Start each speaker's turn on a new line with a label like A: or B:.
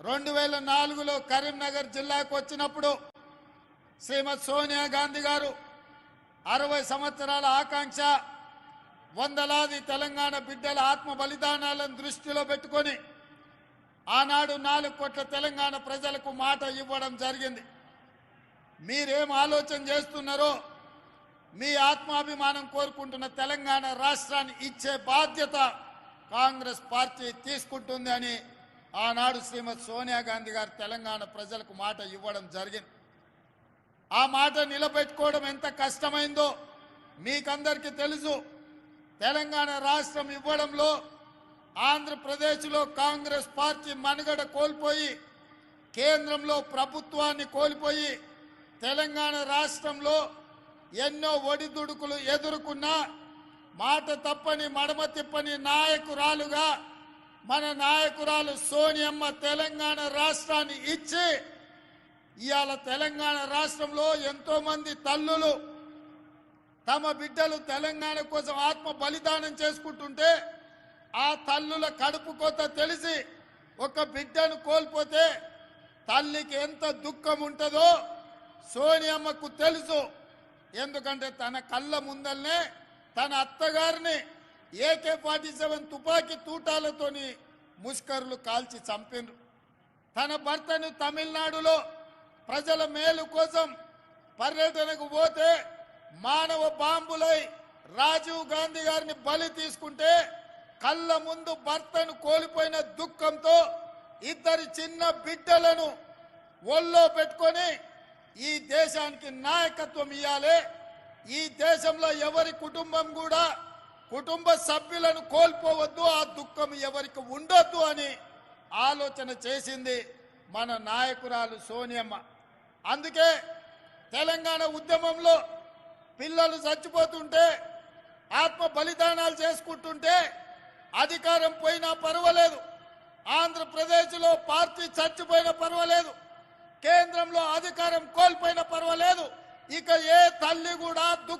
A: రెండు వేల నాలుగులో కరీంనగర్ జిల్లాకు వచ్చినప్పుడు శ్రీమతి సోనియా గాంధీ గారు అరవై సంవత్సరాల ఆకాంక్ష వందలాది తెలంగాణ బిడ్డల ఆత్మ బలిదానాలను దృష్టిలో పెట్టుకొని ఆనాడు నాలుగు కోట్ల తెలంగాణ ప్రజలకు మాట ఇవ్వడం జరిగింది. మీరేం ఆలోచన చేస్తున్నారో మీ ఆత్మాభిమానం కోరుకుంటున్న తెలంగాణ రాష్ట్రాన్ని ఇచ్చే బాధ్యత కాంగ్రెస్ పార్టీ తీసుకుంటుంది అని ఆనాడు శ్రీమతి సోనియా గాంధీ గారు తెలంగాణ ప్రజలకు మాట ఇవ్వడం జరిగింది. ఆ మాట నిలబెట్టుకోవడం ఎంత కష్టమైందో మీకందరికీ తెలుసు. తెలంగాణ రాష్ట్రం ఇవ్వడంలో ఆంధ్రప్రదేశ్లో కాంగ్రెస్ పార్టీ మనుగడ కోల్పోయి కేంద్రంలో ప్రభుత్వాన్ని కోల్పోయి తెలంగాణ రాష్ట్రంలో ఎన్నో ఒడిదుడుకులు ఎదుర్కొన్నా మాట తప్పని మడమ తిప్పని నాయకురాలుగా మన నాయకురాలు సోనియమ్మ తెలంగాణ రాష్ట్రాన్ని ఇచ్చి ఇవాళ తెలంగాణ రాష్ట్రంలో ఎంతో మంది తల్లులు తమ బిడ్డలు తెలంగాణ కోసం ఆత్మ బలిదానం చేసుకుంటుంటే ఆ తల్లుల కడుపు కొత్త తెలిసి ఒక బిడ్డను కోల్పోతే తల్లికి ఎంత దుఃఖం ఉంటుందో సోనియమ్మకు తెలుసు. ఎందుకంటే తన కళ్ళ ముందల్నే తన అత్తగారిని ఏకే ఫార్టీ సెవెన్ తుపాకీ తూటాలతోని ముష్కరులు కాల్చి చంపిండ్రు తన భర్తను తమిళనాడులో ప్రజల మేలు కోసం పర్యటనకు పోతే మానవ బాంబులై రాజీవ్ గాంధీ గారిని బలి తీసుకుంటే కళ్ళ ముందు భర్తను కోల్పోయిన దుఃఖంతో ఇద్దరి చిన్న బిడ్డలను ఒళ్ళో పెట్టుకొని ఈ దేశానికి నాయకత్వం ఇవ్వాలి ఈ దేశంలో ఎవరి కుటుంబం కూడా కుటుంబ సభ్యులను కోల్పోవద్దు ఆ దుఃఖం ఎవరికి ఉండొద్దు అని ఆలోచన చేసింది మన నాయకురాలు సోనియమ్మ. అందుకే తెలంగాణ ఉద్యమంలో పిల్లలు చచ్చిపోతుంటే ఆత్మ బలిదానాలు చేసుకుంటుంటే అధికారం పోయినా పర్వాలేదు. ఆంధ్రప్రదేశ్లో పార్టీ చచ్చిపోయినా పర్వాలేదు. కేంద్రంలో అధికారం కోల్పోయినా పర్వాలేదు. ఇక ఏ తల్లి కూడా దుఃఖ